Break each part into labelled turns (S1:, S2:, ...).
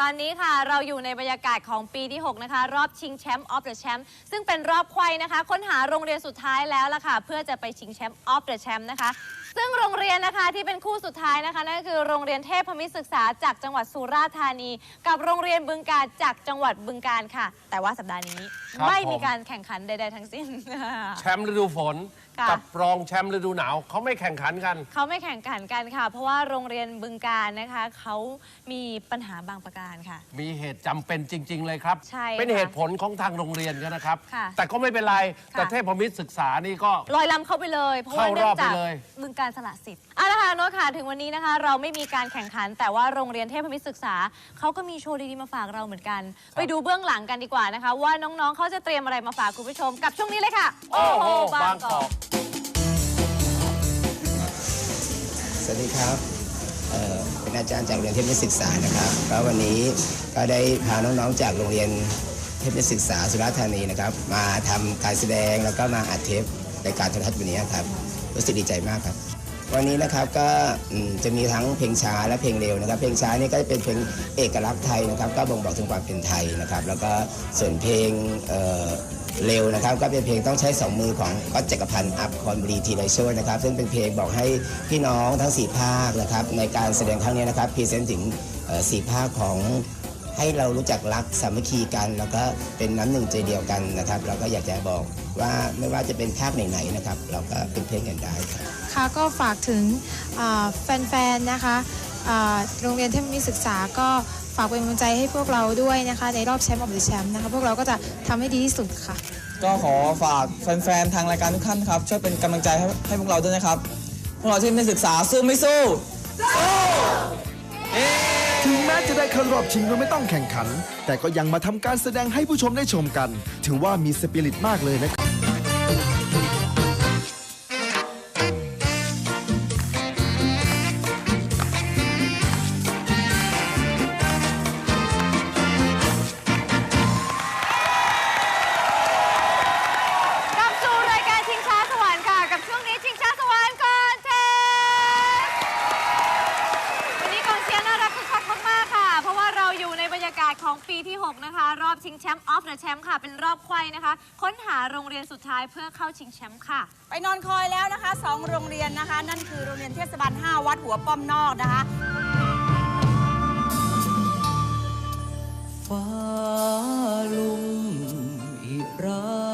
S1: ตอนนี้ค่ะเราอยู่ในบรรยากาศของปีที่ 6 นะคะ รอบชิงแชมป์ออฟเดอะแชมป์ซึ่งเป็นรอบไขว้นะคะ ค้นหาโรงเรียนสุดท้ายแล้วล่ะค่ะ เพื่อจะไปชิงแชมป์ออฟเดอะแชมป์นะคะ ซึ่งโรงเรียนนะคะที่เป็นคู่สุดท้ายนะคะนั่นก็คือโรงเรียนเทพมิตรศึกษาจากจังหวัดสุราษฎร์ธานี กับโรงเรียนบึงการจากจังหวัดบึงการค่ะ แต่ว่าสัปดาห์นี้
S2: ครับ
S1: ไม่มี
S2: ผม
S1: การแข่งขันใด ๆ ทั้งสิ้น
S2: แชมป์ฤดูฝน
S1: ค่ะ
S2: กับรองแชมป์ฤดูหนาวเขาไม่แข่งขันกัน
S1: เขาไม่แข่งขันกันค่ะ เพราะว่าโรงเรียนบึงการนะคะเขามีปัญหาบางประการค่ะ
S2: มีเหตุจำเป็นจริง ๆ เลยครับ
S1: ใช่
S2: เป็น
S1: ค่ะ
S2: เหตุผลของทางโรงเรียนกันนะครับ
S1: ค่ะ
S2: แต่ก็ไม่เป็นไร
S1: ค่ะ
S2: แต่เทพมิตรศึกษานี่ก็
S1: ลอยลำเข้าไปเลย เพราะว่า
S2: เข้าร
S1: เนื่อ
S2: องบ
S1: จาก
S2: ไปเลย
S1: บึงการสละสิทธิ์เอาละค่ะโน้ตค่ะถึงวันนี้นะคะ เราไม่มีการแข่งขัน แต่ว่าโรงเรียนเทพมิตรศึกษาเขาก็มีโชว์ดีๆมาฝากเราเหมือนกัน ไปดูเบื้องหลังกันดีกว่านะคะ ว่าน้องๆเขาจะเตรียมอะไรมาฝากคุณผู้ชมกับช่วงนี้เลยค่ะ
S2: โอ้โหบางกอก
S3: สวัสดีครับเอ่อเป็นอาจารย์จากโรงเรียนเทพมิตรศึกษานะครับก็วันนี้ก็ได้พาน้องๆจากโรงเรียนเทพมิตรศึกษาสุราษฎร์ธานีนะครับ มาทำการแสดงแล้วก็มาอัดเทปรายการโทรทัศน์วันนี้ครับ รู้สึกดีใจมากครับ วันนี้นะครับก็จะมีทั้งเพลงช้าและเพลงเร็วนะครับ เพลงช้านี่ก็จะเป็นเพลงเอกลักษณ์ไทยนะครับ ก็บ่งบอกถึงความเป็นไทยนะครับ แล้วก็ส่วนเพลงเเร็วนะครับ ก็เป็นเพลงต้องใช้สองมือของก็จักรพันธ์อัพคอนบรีทีไรโชยนะครับ ซึ่งเป็นเพลงบอกให้พี่น้องทั้ง4ภาคนะครับในการแสดงครั้งนี้นะครับพรีเซนต์ถึงสี่ภาคของ ให้เรารู้จักรักสามัคคีกัน แล้วก็เป็นน้ำหนึ่งใจเดียวกันนะครับ เราก็อยากจะบอกว่าไม่ว่าจะเป็นภาคไหนๆนะครับ เราก็เป็นเพื่อนกันได้ครับ
S4: ค่ะก็ฝากถึงอ่าแฟนๆนะคะอ่าโรงเรียนเทพมิตรศึกษาก็ฝากเป็นกำลังใจให้พวกเราด้วยนะคะ ในรอบแชมป์ออฟเดอะแชมป์นะคะพวกเราก็จะทำให้ดีที่สุดค่ะ
S5: ก็ขอฝากแฟนๆทางรายการทุกท่านครับช่วยเป็นกำลังใจให้ให้พวกเราด้วยนะครับ พวกเราที่ไม่ศึกษาสู้ไม่สู้
S6: ถึงแม้จะได้เข้ารอบชิงโดยไม่ต้องแข่งขัน แต่ก็ยังมาทำการแสดงให้ผู้ชมได้ชมกัน ถือว่ามีสปิริตมากเลยนะครับ
S1: 6 นะคะ รอบชิงแชมป์ออฟเดอะแชมป์ค่ะ เป็นรอบไขว้นะคะ ค้นหาโรงเรียนสุดท้ายเพื่อเข้าชิงแชมป์ค่ะ
S7: ไปนอนคอยแล้วนะคะสองโรงเรียนนะคะ นั่นคือโรงเรียนเทศบาล 5 วัดหัวป้อมนอกนะคะ
S8: ฟ้าลุ่มอิรา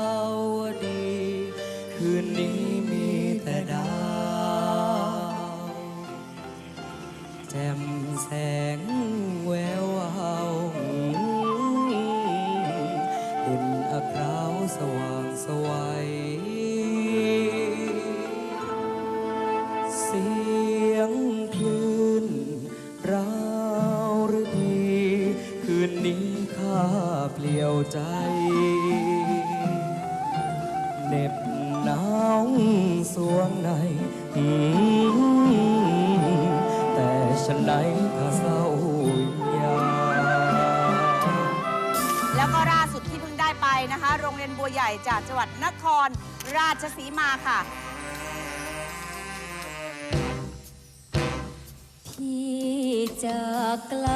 S8: ใจเหน็บหนาวสวงในอืมแต่ฉันไหนข้าเศร้ายาม
S7: แล้วก็ล่าสุดที่เพิ่งได้ไปนะคะ โรงเรียนบัวใหญ่จากจังหวัดนครราชสีมาค่ะ
S9: ที่จากไกล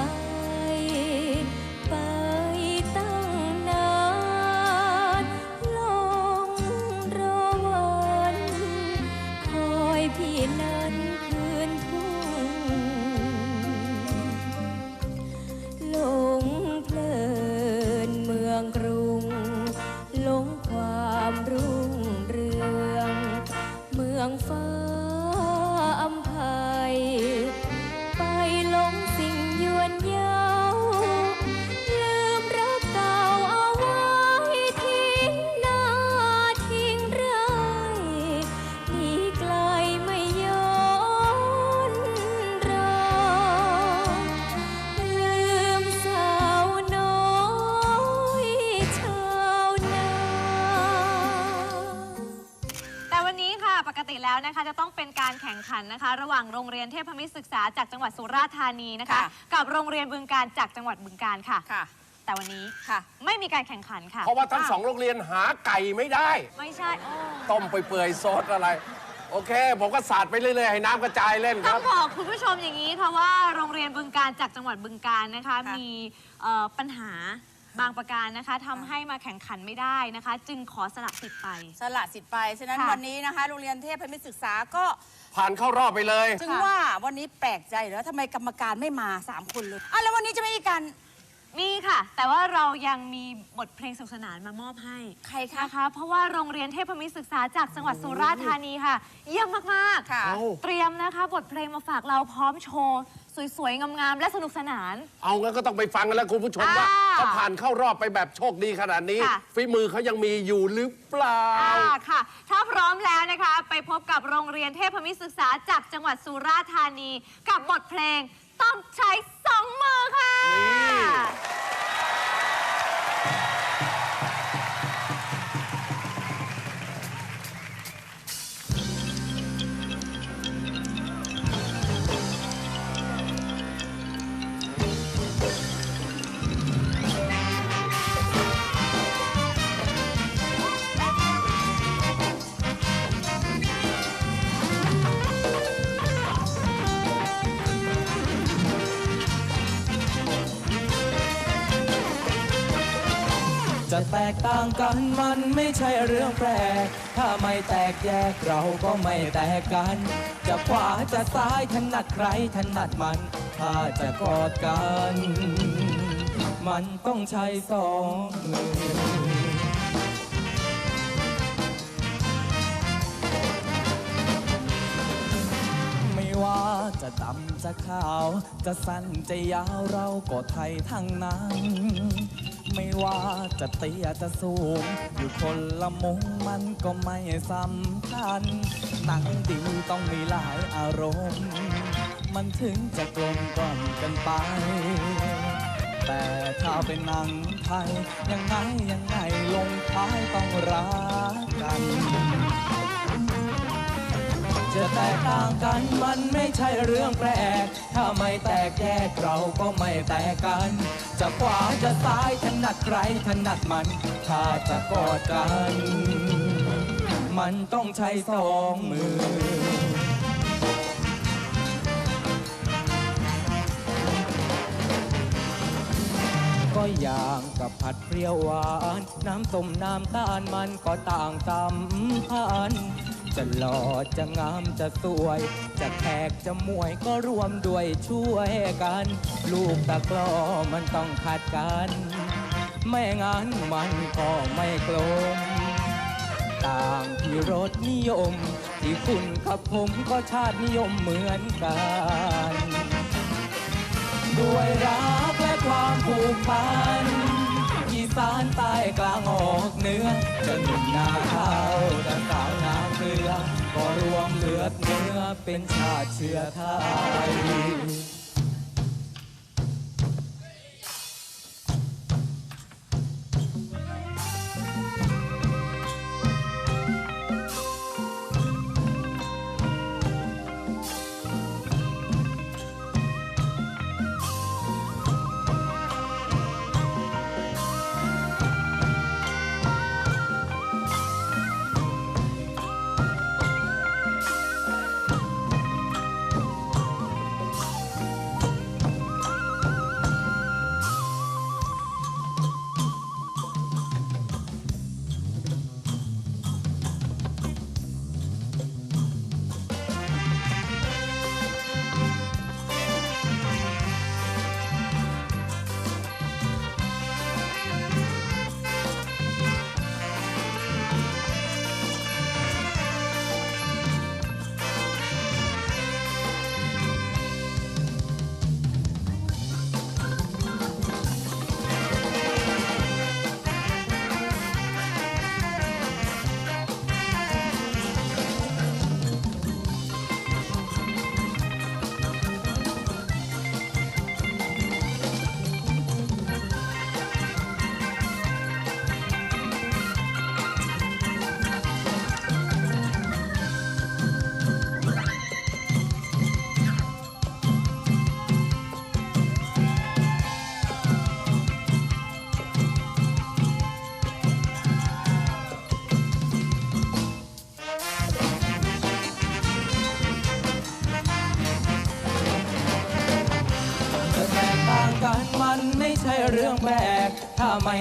S1: ข่งขันนะคะ ระหว่างโรงเรียนเทพมิตรศึกษาจากจังหวัดสุราษฎร์ธานีนะคะ
S7: ค่ะ
S1: กับโรงเรียนบึงการจากจังหวัดบึงการค่ะ
S7: ค่ะ
S1: แต่วันนี้
S7: ค่ะ
S1: ไม่มีการแข่งขันค่ะ
S2: เพราะว่าทั้งสองโรงเรียนหาไก่ไม่ได้
S1: ไม่ใช่โอ้
S2: ต้มไปเปื่อยๆโซดอะไร โอเค ผมก็สาดไปเรื่อยๆ ให้น้ำกระจายเล่นค
S1: ต้อ
S2: รั
S1: ง
S2: บ
S1: บอกคุณผู้ชมอย่างนี้ค่ะว่าโรงเรียนบึงการจากจังหวัดบึงการนะคะ
S7: ค่ะ
S1: มีเอ่อปัญหา บางประการนะคะทำให้มาแข่งขันไม่ได้นะคะ จึงขอสละสิทธิ์ไป
S7: สละสิทธิ์ไป ฉะนั้น
S1: ค่ะ
S7: วันนี้นะคะ โรงเรียนเทพมิตรศึกษาก็
S2: ผ่านเข้ารอบไปเลย
S7: จึงว่าวันนี้แปลกใจแล้วทำไมกรรมการไม่มา 3 คนเลยอะแล้ววันนี้จะไม่มีการ
S1: มีค่ะ แต่ว่าเรายังมีบทเพลงสนุกสนานมามอบให้
S7: ใครคะ
S1: นะคะ เพราะว่าโรงเรียนเทพมิตรศึกษาจากจังหวัดสุราษฎร์ธานีค่ะ เยี่ยมมาก
S7: ค่ะ
S2: เอา
S1: ๆเตรียมนะคะ บทเพลงมาฝากเราพร้อมโชว์ สวยๆ งามๆ และสนุกสนาน
S2: เอางั้นก็ต้องไปฟังกันแล้วคุณผู้ชมว่า
S1: อ่า
S2: เขาผ่านเข้ารอบไปแบบโชคดีขนาดนี้
S1: ค่ะ
S2: ฝีมือเขายังมีอยู่หรือเปล่า
S1: อ่าค่ะ ถ้าพร้อมแล้วนะคะ ไปพบกับโรงเรียนเทพมิตรศึกษาจากจังหวัดสุราษฎร์ธานี กับบทเพลงต้องใช้สองมือค่ะ
S2: นี่
S8: ต่างกันมันไม่ใช่เรื่องแปลก ถ้าไม่แตกแยกเราก็ไม่แตกกัน จะขวาจะซ้ายถนัดใครถนัดมัน ถ้าจะกอดกัน มันต้องใช้สองมือไม่ว่าจะดำจะขาว จะสั้นจะยาวเราก็ไทยทั้งนั้น ไม่ว่าจะเตี้ยจะสูง อยู่คนละมุมมันก็ไม่สำคัญหนังดีต้องมีหลายอารมณ์ มันถึงจะกลมกล่อมกันไป แต่ถ้าเป็นหนังไทย ยังไงยังไงลงท้ายต้องรักกัน จะแตกต่างกันมันไม่ใช่เรื่องแปลก ถ้าไม่แตกแยกเราก็ไม่แตกกัน จะขวาจะซ้ายถนัดใครถนัดมัน ถ้าจะกอดกัน มันต้องใช้สองมือ ก็อย่างกับผัดเปรี้ยวหวาน น้ำส้มน้ำตาลมันก็ต่างสัมพันธ์ จะหล่อจะงามจะสวย จะแขกจะมวยก็รวมด้วยช่วยกัน ลูกตะกร้อมันต้องขัดกัน ไม่งั้นมันก็ไม่กลม ต่างที่รสนิยม ที่คุณกับผมก็ชาตินิยมเหมือนกัน ด้วยรักและความผูกพัน สานใต้กลางออกเนื้อจะหนุ่มนาข้าวจะสาวนาเกลือก็รวมเลือดเนื้อเป็นชาติเชื้อไทย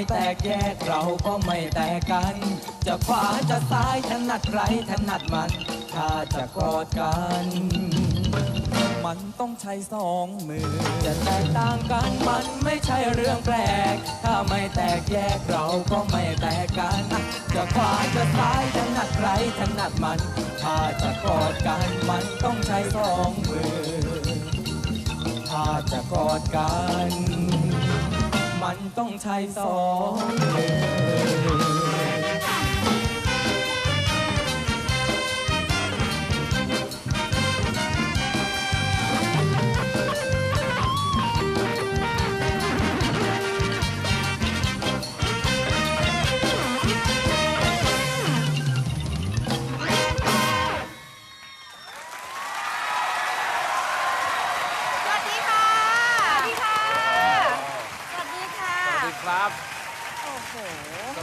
S8: แตกแยกเราก็ไม่แตกกัน จะขวาจะซ้ายถนัดใครถนัดมัน ถ้าจะกอดกัน
S5: มันต้องใช้สองมือ
S8: จะแตกต่างกันมันไม่ใช่เรื่องแปลก ถ้าไม่แตกแยกเราก็ไม่แตกกัน จะขวาจะซ้ายถนัดใครถนัดมัน ถ้าจะกอดกันมันต้องใช้สองมือ ถ้าจะกอดกัน มันต้องใช้สอง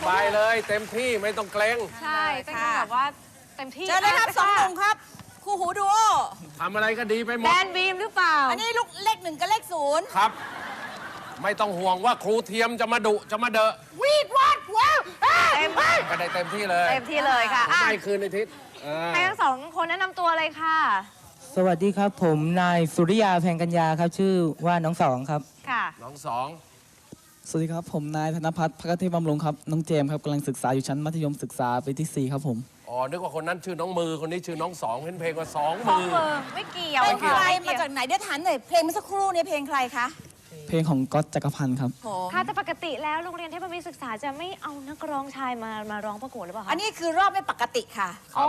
S7: ส
S2: บายเลยเต็มที่ไม่ต้องเกรง
S1: ใช่เต้นกันแบบว่าเต็มที่
S7: เจอเลยครับสองหนุ่มครับ คู่หูดูโอ
S2: ทำอะไรก็ดีไปหม
S1: แด
S2: ด
S1: นบีมหรือเปล่า
S7: อันนี้ลูกเลขหนึ่งกับเลขศูนย์
S2: ครับ ไม่ต้องห่วงว่าครูเทียมจะมาดุจะมาเดอะ
S7: วีดวัดว้าวอ้าว
S1: เต็ม
S2: ก็ได้เต็มที่เลย
S1: เต็มที่เลยค่ะ
S2: ผม
S1: อะ
S2: ให้คืนในทิศเออ
S1: ให้ทั้งสองคนแนะนำตัวเลยค่ะ
S8: สวัสดีครับผมนายสุริยาแพงกัญญาครับ ชื่อว่าน้องสองครับ
S1: ค่ะ
S2: น้องสอง
S5: สวัสดีครับ ผมนายธนพัฒน์พักเทพบำรุงครับ น้องเจมส์ครับกำลังศึกษาอยู่ชั้นมัธยมศึกษาปีที่ 4 ครับผม
S2: อ๋อ นึกว่าคนนั้นชื่อน้องมือ คนนี้ชื่อน้องสองเห็นเพลงว่าสอง
S1: สอง
S2: มือ
S1: มือ ไม่เกี่ยว
S7: เป็นใคร
S1: ค่ะ
S7: มาจากไหนเดี๋ยวถามหน่อยเพลงเมื่อสักครู่เนี่ยเพลงใครคะ
S5: เพลงของก๊อตจักรพันธ์ครับ
S7: ผม
S1: ค่ะแต่ปกติแล้วโรงเรียนเทพมิตรศึกษาจะไม่เอานักร้องชายมามาร้องประกวดหรือเปล่าคะ
S7: อันนี้คือรอบไม่ปกติค่ะ
S1: อ๋อ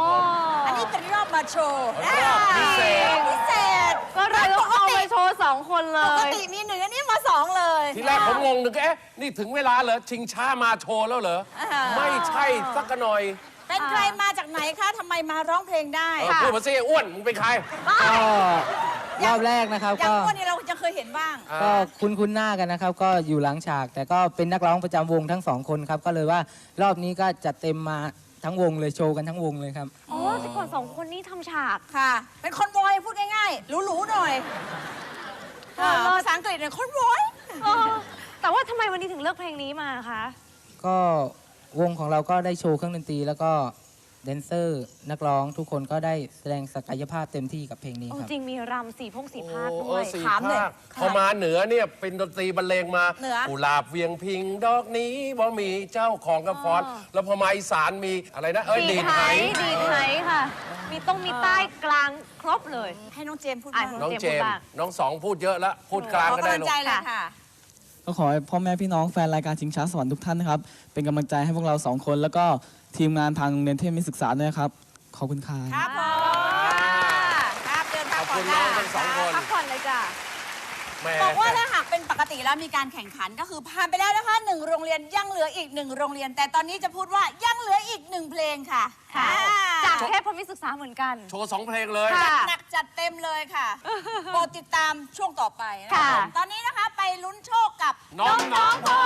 S7: อันนี้เป็นรอบมาโชว์
S2: รอบพิเศษ
S7: รอบพิเศษ
S1: ก็เลยต้องเอาไปโชว์สองคนเล
S7: ปก
S1: ย
S7: ติมีหนึ่งอันนี้มาสองเลย
S2: ทีแรกผมงงนึกเอ๊ะ นี่ถึงเวลาเหรอ ชิงช้ามาโชว์แล้วเหรอ
S7: อ่า
S2: ไม่ใช่สักหน่อย
S7: เป็นใครมาจากไหนคะทำไมมาร้องเพลงได้
S2: เออพูดมาสิอ้วน มึงเป็นใคร
S8: ก็ รอบแรกนะครับ
S7: อย่าง
S8: ก็
S7: พวกนี้เราจะเคยเห็นบ้าง
S8: ก็คุ้นคุ้นๆหน้ากันนะครับ ก็อยู่หลังฉาก แต่ก็เป็นนักร้องประจำวงทั้งสองคนครับ ก็เลยว่ารอบนี้ก็จัดเต็มมาทั้งวงเลยโชว์กันทั้งวงเลยครับ
S1: อ๋อแต่ก่อนสองคนนี้ทำฉาก
S7: ค่ะ เป็นคอนวอยพูดง่ายๆ หรูๆหน่อย
S1: เออ
S7: ภาษาอังกฤษเนี่ยคอนวอย
S1: เออแต่ว่าทำไมวันนี้ถึงเลือกเพลงนี้มาคะ
S8: ก็วงของเราก็ได้โชว์เครื่องดนตรี แล้วก็ แดนเซอร์นักร้องทุกคนก็ได้แสดงศักยภาพเต็มที่กับเพลงนี้
S1: โอ้
S8: ครับ
S1: จริงมีรำสี่พงสี่ภาค
S2: โอ้
S1: ด้วย
S2: สี่
S7: ถามหน่อย
S2: ภาคพอมาเหนือเนี่ยเป็นดนตรีบรรเลงมา
S7: เหนือ
S2: กุหลาบเวียงพิงดอกนี้บ่มีเจ้าของกระฟอน
S1: อ๋อ
S2: แล้วพอมาอีสานมีอะไรนะเอ้ยดีดไห
S1: ดีดไหค่ะ มีต้องมีใต้กลางครบเลย
S7: ให้น้องเจมส์พูด
S1: อะ
S7: บ้าง
S2: น้อง
S1: เจ
S2: เจ
S1: มส์
S2: ม
S1: พูด
S2: ส์
S1: บ้าง
S2: น้องสองพูดเยอะแล้วพูดกลาง
S7: ขอ
S2: ก็
S7: กำ
S2: ได้
S7: ลัง
S2: ลูก
S7: ใจเลยค่ะ
S5: ก็ขอให้พ่อแม่พี่น้องแฟนรายการชิงช้าสวรรค์ทุกท่านนะครับ เป็นกำลังใจให้พวกเราสองคน แล้วก็ทีมงานทางโรงเรียนเทพมิตรศึกษาด้วยนะครับ ขอบคุณครับ
S7: ครับผมครับเดิน
S2: ข
S7: ทาง
S2: อบ
S7: ก่อ
S2: คุ
S7: น
S2: ณน้
S7: ค่ะ
S2: องทั้งสองคน
S1: พักผ่อนเลยจ้ะ
S2: แหม
S7: บอกว่าถ้าหากเป็นปกติแล้วมีการแข่งขันก็คือผ่านไปแล้วนะคะหนึ่งโรงเรียนยังเหลืออีกหนึ่งโรงเรียน แต่ตอนนี้จะพูดว่ายังเหลืออีกหนึ่งเพลงค่ะ
S1: ค่ะ
S7: อ่
S1: จากเทพมิตรศึกษาเหมือนกัน
S2: โชว์สองเพลงเลย
S1: ค่ะ
S7: จัดหนักจัดเต็มเลยค่ะโปรดติดตามช่วงต่อไปนะ
S1: ค่ะ
S7: คะตอนนี้นะคะไปลุ้นโชคกับ
S2: น้องน้อง
S7: พ่อ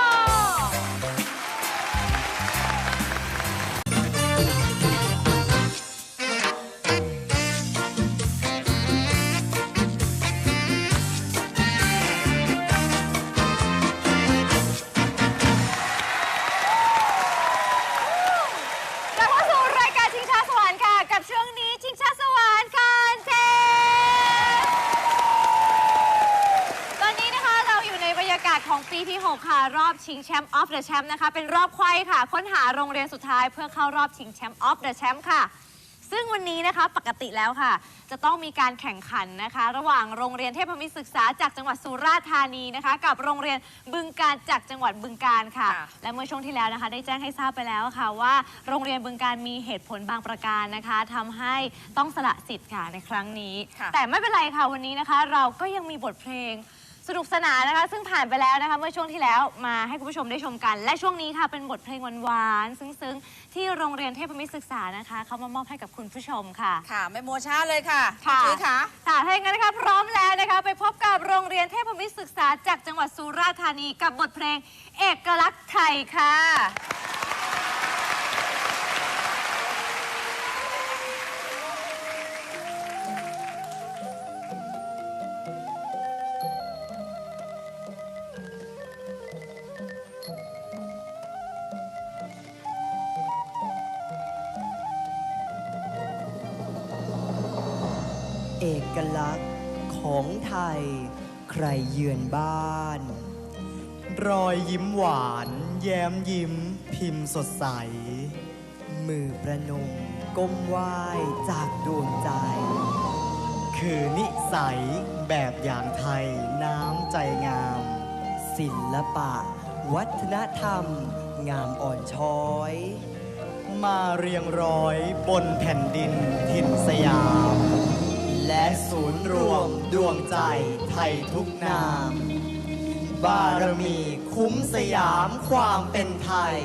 S1: ของปีที่ 6 ค่ะ รอบชิงแชมป์ออฟเดอะแชมป์นะคะ เป็นรอบไขว้ค่ะ ค้นหาโรงเรียนสุดท้ายเพื่อเข้ารอบชิงแชมป์ออฟเดอะแชมป์ค่ะ ซึ่งวันนี้นะคะปกติแล้วค่ะ จะต้องมีการแข่งขันนะคะ ระหว่างโรงเรียนเทพมิตรศึกษาจากจังหวัดสุราษฎร์ธานีนะคะ กับโรงเรียนบึงการจากจังหวัดบึงการค่ะ
S7: ค่ะ
S1: และเมื่อช่วงที่แล้วนะคะ ได้แจ้งให้ทราบไปแล้วค่ะ ว่าโรงเรียนบึงการมีเหตุผลบางประการนะคะทำให้ต้องสละสิทธิ์ค่ะในครั้งนี้
S7: ค่ะ
S1: แต่ไม่เป็นไรค่ะวันนี้นะคะ เราก็ยังมีบทเพลง สนุกสนานนะคะ ซึ่งผ่านไปแล้วนะคะเมื่อช่วงที่แล้วมาให้คุณผู้ชมได้ชมกัน และช่วงนี้ค่ะเป็นบทเพลงหวานๆซึ้งๆ ที่โรงเรียนเทพมิตรศึกษานะคะเขามามอบให้กับคุณผู้ชมค่ะ
S7: ค่ะ ไม่มัวช้าเลยค่ะ
S1: ค่ะ
S7: จุ๋ยค่ะ
S1: ค่ะถ้าอย่างนั้นนะคะพร้อมแล้วนะคะไปพบกับโรงเรียนเทพมิตรศึกษาจากจังหวัดสุราษฎร์ธานีกับบทเพลงเอกลักษณ์ไทยค่ะ
S10: อกลักษณ์ของไทย ใครเยือนบ้าน รอยยิ้มหวาน แย้มยิ้ม พิมพ์สดใส มือประนม ก้มไหว้จากดวงใจ คือนิสัยแบบอย่างไทยน้ำใจงาม ศิลปะ วัฒนธรรม งามอ่อนช้อยมาเรียงร้อยบนแผ่นดินถิ่นสยาม ศูนย์รวมดวงใจไทยทุกนาม บารมีคุ้มสยามความเป็นไทย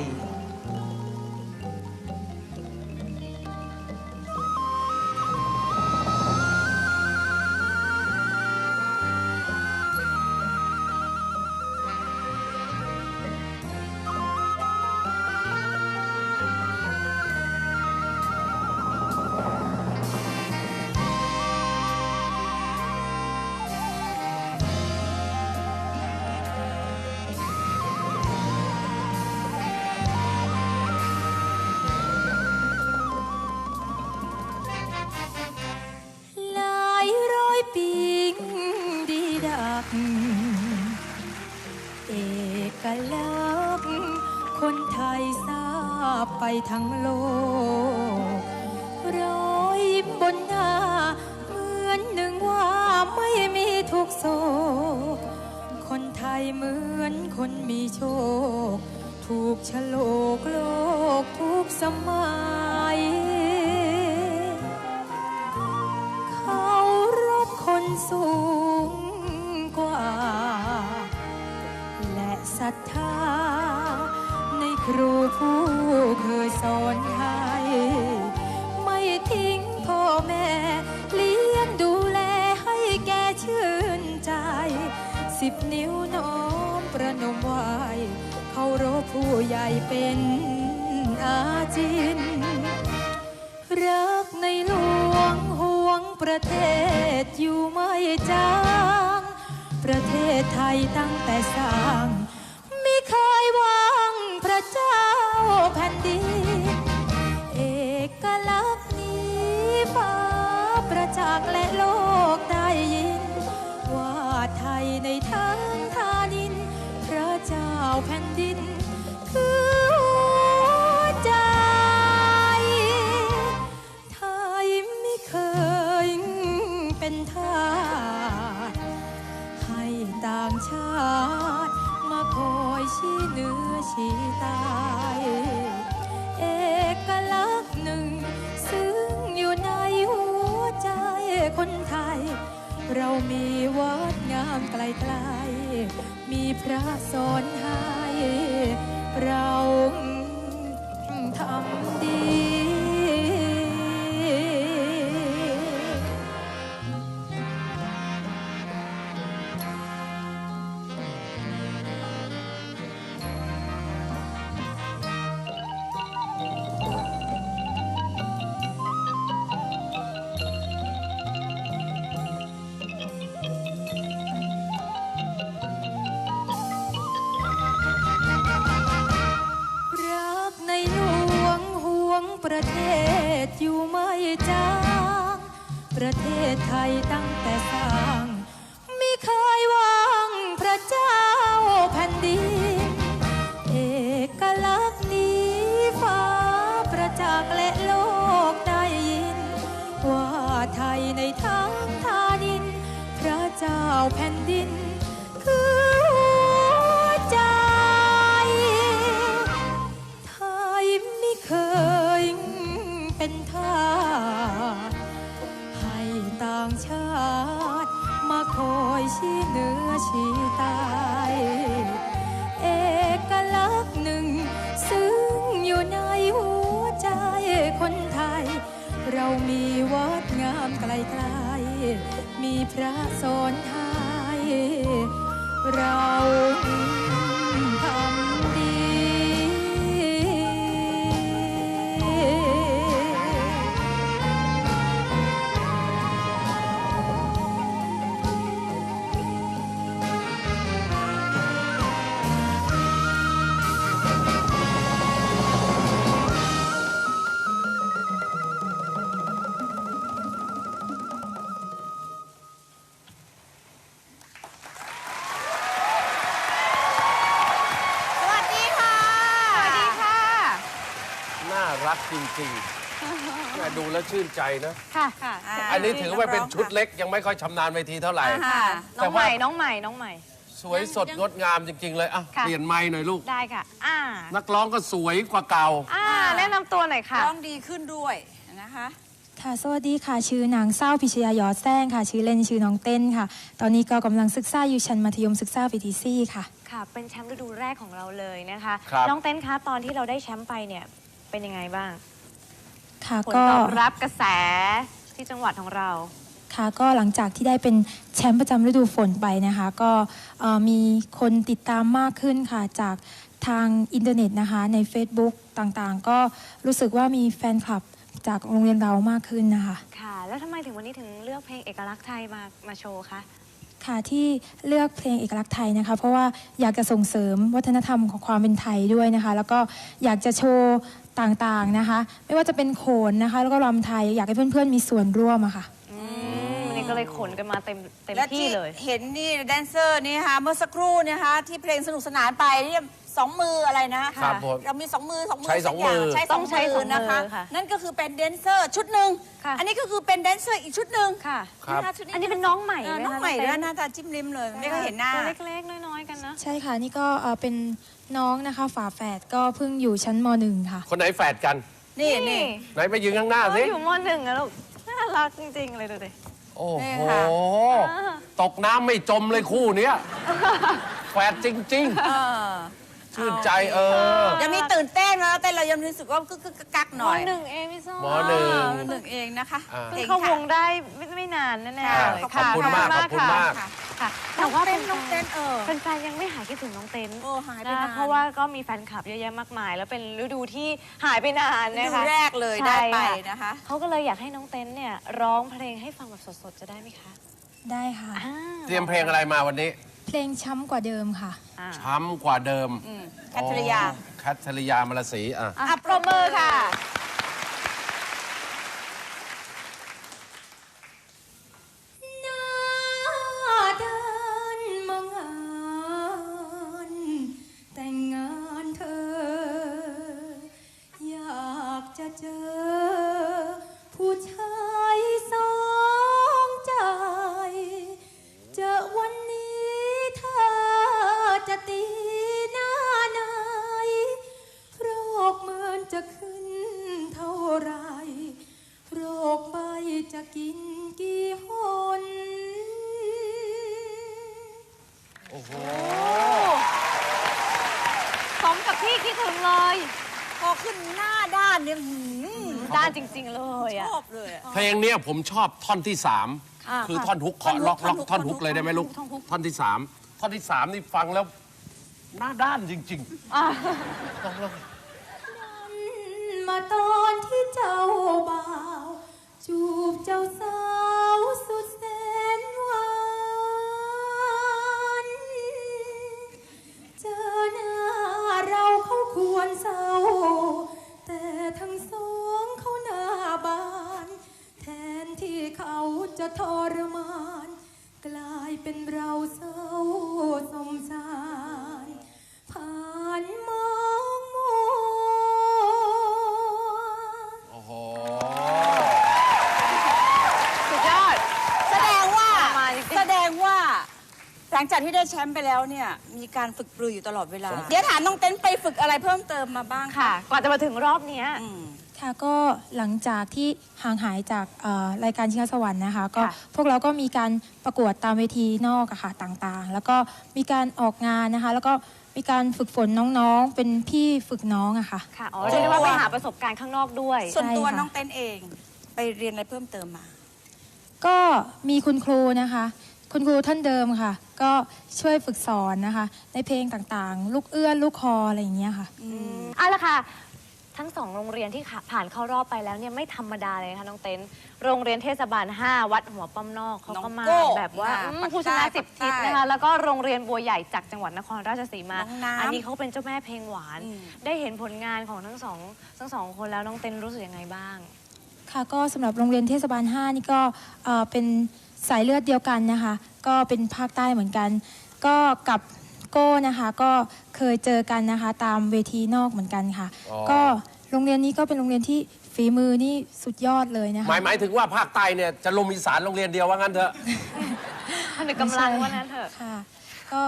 S11: ไปทั้งโลกรอยยิ้มบนหน้า เหมือนหนึ่งว่าไม่มีทุกโศกคนไทยเหมือนคนมีโชค ถูกฉลกโลกทุกสมัย เขารบคนสูงกว่า และศรัทธา ครูผู้เคยสอนให้ไม่ทิ้งพ่อแม่เลี้ยงดูแลให้แกชื่นใจ สิบนิ้วน้อมประนมไหวเคารพผู้ใหญ่เป็นอาจิน รักในหลวงห่วงประเทศอยู่ไม่จาง ประเทศไทยตั้งแต่สร้าง แผ่นดิน คือหัวใจ ไทยไม่เคยเป็นทาสให้ต่างชาติ มาคอยชี้เนื้อชี้ตายเอกลักษณ์หนึ่ง ซึ่งอยู่ในหัวใจคนไทย เรามีวัดงามไกลๆมีพระสอนให้เรา
S2: จริงๆแม่ดูแล้วชื่นใจนะ
S1: ค่ะค่ะา
S2: อันนี้ถือว่าเป็นชุดเล็กยังไม่ค่อยชำนาญเวทีเท่าไหร่
S7: ค่ะ
S1: น้องใหม่น้องใหม่น้องใหม่
S2: สวยสดงดงามจริง ๆ เลยอะ
S1: ค่ะ
S2: เปลี่ยนไม้หน่อยลูก
S1: ได้ค่ะ อ่า
S2: นักร้องก็สวยกว่าเก่า
S1: อ่าแนะนำตัวหน่อยค่ะ
S7: ร้องดีขึ้นด้วยนะคะ
S4: ค่ะ สวัสดีค่ะ ชื่อนางเศร้าพิชยายอดแซงค่ะ ชื่อเล่นชื่อน้องเต้นค่ะ ตอนนี้ก็กำลังศึกษาอยู่ชั้นมัธยมศึกษาปีที่สี่ค่ะ
S1: ค่ะ เป็นแชมป์ฤดูแรกของเราเลยนะคะ
S2: ครับ
S1: น้องเต้นคะตอนที่เราได้แชมป์ไปเนี่ย เป็นยังไงบ้าง
S4: ค่ะ
S1: ผล
S4: ก็
S1: ตอบรับกระแสที่จังหวัดของเรา
S4: ค่ะก็หลังจากที่ได้เป็นแชมป์ประจำฤดูฝนไปนะคะ ก็เอ่อมีคนติดตามมากขึ้นค่ะ จากทางอินเทอร์เน็ตนะคะ ใน Facebook ต่างๆ ก็รู้สึกว่ามีแฟนคลับจากโรงเรียนเรามากขึ้นนะคะ
S1: ค่ะ แล้วทำไมถึงวันนี้ถึงเลือกเพลงเอกลักษณ์ไทยมามาโชว์คะ
S4: ค่ะที่เลือกเพลงเอกลักษณ์ไทยนะคะ เพราะว่าอยากจะส่งเสริมวัฒนธรรมของความเป็นไทยด้วยนะคะ แล้วก็อยากจะโชว์ต่างๆนะคะ ไม่ว่าจะเป็นโขนนะคะ แล้วก็รำไทยอยากให้เพื่อนๆมีส่วนร่วมอะค่ะ
S1: อืมวันนี้ก็เลยขนกันมาเต็มเต็ม
S7: และ
S1: ที่เลย
S7: เห็นนี่แดนเซอร์นี่นะคะเมื่อสักครู่เนยนะคะที่เพลงสนุกสนานไปนี่ สองมืออะไรนะครับ
S2: ผม
S7: เรามีสองมือสองมือ
S2: ใช้สองมือ
S7: สักย่าใช้ส
S1: ต้
S7: อ
S1: อง
S7: ง
S1: ใช้ส
S7: มื
S1: อง
S7: อ
S1: มือ
S7: นะคะ
S1: ค่ะ
S7: นั่นก็คือเป็นแดนเซอร์ชุดหนึ่ง
S1: ค่ะ
S7: อันนี้ก็คือเป็นแดนเซอร์อีกชุดหนึ่ง
S1: ค่ะ
S2: ครับ
S7: หาชุด
S1: อันนี้เป็นน้องใหม่
S7: เออ
S1: ไหม
S7: น้อง
S1: คะ
S7: ใหม่
S1: เต้
S7: ด้วยหน้าตาจิ้มลิ้มเลยไม่ก็เห็นหน้า
S1: ตัวเล็กๆ น้อยๆ กันนะ
S4: ใช่ค่ะ นี่ก็เอ่อเป็นน้องนะคะ ฝาแฝดก็เพิ่งอยู่ชั้นมหนึ่งค่ะ
S2: คนไหนแฝดกัน
S7: นี่นี่
S2: ไหนไปยืนข้างหน้า
S1: เขา
S2: สิ
S1: อยู่มหนึ่งอะลูก น่ารักจริงๆ เลยดูดิ
S2: โอ้
S7: นี่
S2: โห
S7: ค่ะ
S2: ตกน้ำไม่จมเลยคู่เนี้ยแฝดจริง
S7: เออ
S2: ๆ ชื่นใจเออ
S7: ยังมีตื่นเต้นแล้วแต่เรายังรู้สึกว่ากึกกึกกักๆห
S1: ม
S7: น่อย
S1: หนึ่งเองพี่ส้ม
S2: มหนึ่ง
S7: เออหนึ่งเองนะคะ
S2: อ่า
S1: เพิ่ง
S7: ก่ง
S1: เข้าว
S7: ค่ะ
S1: งได้ไม่ไม่นานแน่
S7: ค่ะ
S1: ๆเลย
S2: ขอบคุณมากขอบคุณมาก
S1: ค่ะค่ะแต่ว่า
S7: เต้
S1: เป็นน
S7: น้องเต้นเออ
S1: แฟนๆยังไม่หายคิดถึงน้องเต้น
S7: โอ้หายไป
S1: นะ
S7: นาน
S1: เพราะว่าก็มีแฟนคลับเยอะแยะมากมาย แล้วเป็นฤดูที่หายไปนาน
S7: ฤ
S1: นะ
S7: ดู
S1: คะ
S7: แรกเลย
S1: ใช่
S7: ได้ไป
S1: ค่ะ
S7: นะคะ
S1: เขาก็เลยอยากให้น้องเต้นเนี่ยร้องเพลงให้ฟังแบบสดๆ จะได้ไหมคะ
S4: ได้ค่ะ
S1: อ่า
S2: เตรียมเพลงอะไรมาวันนี้
S4: เพลงช้ำกว่าเดิมค่ะ
S1: อ่า
S2: ช้ำกว่าเดิม
S7: อืมแคทริยา
S2: อ๋อแคทริยามลสีอะ
S1: อะ
S7: อะปรบมือค่ะ
S11: งเนี้
S1: ย
S2: ผมชอบท่อนที่สาม
S1: อ่า
S2: คือท่อนฮุกเคาะล็อกล็อกท่อนฮุกเลยได้ไหมลูก
S1: ท่อนฮุก
S2: ท่อนที่สามท่อนที่สามนี่ฟังแล้วหน้าด้านจริง
S1: อะ
S2: ๆลองลอง
S11: งจาก
S7: ที่ได้แชมป์ไปแล้วเนี่ย มีการฝึกปรืออยู่ตลอดเวลา เดี๋ยวถามน้องเต้นไปฝึกอะไรเพิ่มเติมมาบ้าง
S1: ค่ะกว่าจะมาถึงรอบเนี้ย
S7: อืม
S4: ค่ะก็หลังจากที่ห่างหายจากเอ่อรายการชิงช้าสวรรค์นะคะ ก็
S1: ค่ะ
S4: พวกเราก็มีการประกวดตามเวทีนอกอะค่ะต่างๆ แล้วก็มีการออกงานนะคะ แล้วก็มีการฝึกฝนน้องๆ เป็นพี่ฝึกน้องอะค่ะ
S1: ค่ะ อ๋อเรียกได้ว่าไปหาประสบการณ์ข้างนอกด้วย
S7: ส่วนตัว
S4: ใช่ค่ะ
S7: น้องเต้นเอง ไปเรียนอะไรเพิ่มเติมมา
S4: ก็มีคุณครูนะคะ คุณครูท่านเดิมค่ะ ก็ช่วยฝึกสอนนะคะ ในเพลงต่างๆ ลูกเอื้อนลูกคออะไรอย่างเงี้ยค่ะ
S1: เอาละค่ะ ทั้งสองโรงเรียนที่ผ่านเข้ารอบไปแล้วเนี่ยไม่ธรรมดาเลยนะคะน้องเต้น โรงเรียนเทศบาล 5 วัดหัวป้อมนอกเขาก็มา
S7: น้องโก้
S1: แบบว่า
S7: ค่ะ
S1: อืม
S7: ปัก
S1: ผู้ชนะ
S7: ใต้
S1: สิบ
S7: ปัก
S1: ทิศ
S7: ใต้
S1: นะคะแล้วก็โรงเรียนบัวใหญ่จากจังหวัดนครราชสีมา
S7: น้องน้ำ
S1: อันี้เขาเป็นเจ้าแม่เพลงหวาน
S7: อืม
S1: ได้เห็นผลงานของทั้งสองทั้งสองคนแล้วน้องเต้นรู้สึกยังไงบ้าง
S4: ค่ะก็สำหรับโรงเรียนเทศบาล 5 นี่ก็เอ่อเป็น สายเลือดเดียวกันนะคะ ก็เป็นภาคใต้เหมือนกัน ก็กับโก้นะคะก็เคยเจอกันนะคะ ตามเวทีนอกเหมือนกันค่ะ
S2: อ๋อ
S4: ก็โรงเรียนนี้ก็เป็นโรงเรียนที่ฝีมือนี่สุดยอดเลยนะ
S2: หมาย
S4: คะ
S2: หมายถึงว่าภาคใต้เนี่ยจะลงอีสานโรงเรียนเดียวว่างั้นเถอะ
S1: ผนึกกำลังว่านั้นเถอะ
S4: ค่ะ ก็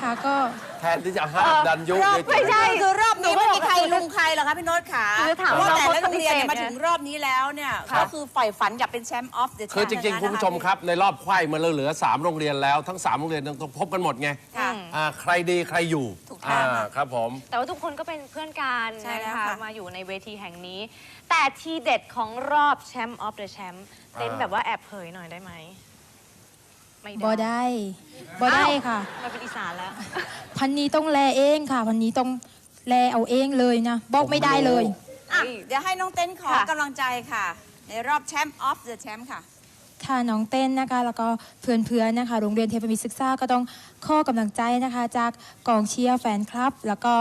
S4: ค่ะก็
S2: แทนที่จะห้ามดันยุ
S7: รอบ
S2: เลย
S7: ไม่ใช่คือรอบนี้
S1: หนูก็
S7: ไม่
S1: บอก
S7: มีใครลุงใครหรอกคะพี่โน้ตขา
S1: คือถาม
S7: เพราะว่า
S1: ว่า
S7: แต่ละ
S1: เขา
S7: โรงเรียนเนี่ย
S1: ปฏิเสธ
S7: มาถึงรอบนี้แล้วเนี่ย
S2: ครับ
S7: ก็คือใฝ่ฝันอยากเป็นแชมป์ออฟเดอะแชมป์
S2: คือจริงๆ คุณผู้ชมครับในรอบไขว้มันเหลือ 3 โรงเรียนแล้วทั้ง 3 โรงเรียนต้องพบกันหมดไง
S7: ค่ะ
S2: อ่าใครดีใครอยู่
S7: ถูกต้อง
S2: อ่าครับผม
S1: แต่ว่าทุกคนก็เป็นเพื่อนกัน
S7: ใช่แล้ว
S1: นะคะ
S7: ค่ะ
S1: มาอยู่ในเวทีแห่งนี้ แต่ทีเด็ดของรอบแชมป์ออฟเดอะแชมป์เต้น
S2: อ่า
S1: แบบว่าแอบเผยหน่อยได้ไหม ไม่
S4: บอได้บอได้ค่ะ
S1: มาเป็นอีสานแล้ว
S4: พันนี้ต้องแลเองค่ะ พันนี้ต้องแลเอาเองเลยนะบอกไม่ได้เลย
S7: อะ
S1: เฮ้ย
S7: เดี๋ยวให้น้องเต้นขอ
S1: ค่ะ
S7: กำลังใจค่ะ ในรอบแชมป์ออฟเดอะแชมป์ค่ะ
S4: ค่ะน้องเต้นนะคะ แล้วก็เพื่อนๆนะคะ โรงเรียนเทพมิตรศึกษาก็ต้องข้อกำลังใจนะคะ จากกองเชียร์แฟนคลับ แล้วก็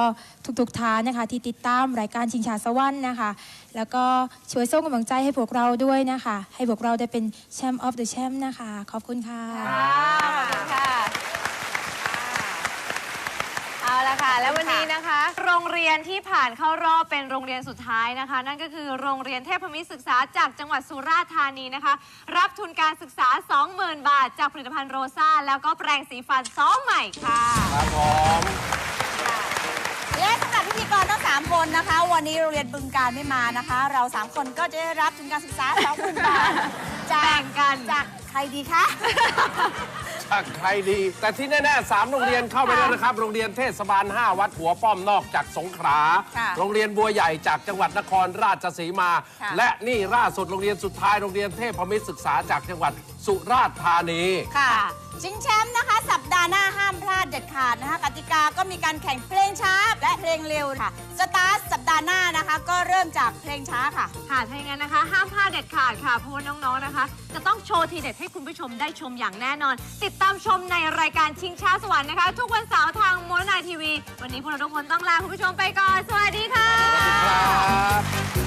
S4: ทุกๆท่านนะคะ ที่ติดตามรายการชิงชาสวรรค์นะคะ แล้วก็ช่วยส่งกำลังใจให้พวกเราด้วยนะคะ ให้พวกเราได้เป็นแชมป์ออฟเดอะแชมป์นะคะ ขอบคุณค่ะ
S1: ขอบคุณค่ะ ละค่ะ แล้ววันนี้นะคะ โรงเรียนที่ผ่านเข้ารอบเป็นโรงเรียนสุดท้ายนะคะ นั่นก็คือโรงเรียนเทพมิตรศึกษาจากจังหวัดสุราษฎร์ธานีนะคะ รับทุนการศึกษา 20,000 บาท จากผลิตภัณฑ์โรซ่า แล้วก็แปรงสีฟันซ้อมใหม่ค่ะ
S2: ครับผม
S7: และสำหรับพิธีกรทั้ง 3 คนนะคะ วันนี้โรงเรียนบึงการไม่มานะคะ เรา 3 คนก็จะได้รับทุนการศึกษา2 0 0 0บาทจาก
S1: แบ่งกัน
S7: จากใครดีคะ
S2: ถ้าใครดี แต่ที่แน่ๆสามโรงเรียนเข้าไปแล้วนะครับ โรงเรียนเทศบาล 5 วัดหัวป้อมนอกจากสงขลา
S7: ค่ะ
S2: โรงเรียนบัวใหญ่จากจังหวัดนครราชสีมา
S7: ค่ะ
S2: และนี่ล่าสุดโรงเรียนสุดท้ายโรงเรียนเทพมิตรศึกษาจากจังหวัดสุราษฎร์ธานี
S7: ค่ะ ชิงแชมป์นะคะ สัปดาห์หน้าห้ามพลาดเด็ดขาดนะคะกติกาก็มีการแข่งเพลงช้าและเพลงเร็วค่ะ สตาร์ทสัปดาห์หน้านะคะ ก็เริ่มจากเพลงช้าค่ะ
S1: ค่ะถ้าอย่างนั้นนะคะ ห้ามพลาดเด็ดขาดค่ะ เพราะว่าน้องๆนะคะ จะต้องโชว์ทีเด็ดให้คุณผู้ชมได้ชมอย่างแน่นอน ติดตามชมในรายการชิงช้าสวรรค์นะคะ ทุกวันเสาร์ทางมรณาทีวี วันนี้พวกเราทุกคนต้องลาคุณผู้ชมไปก่อน สวัสดีค่ะ
S2: ครั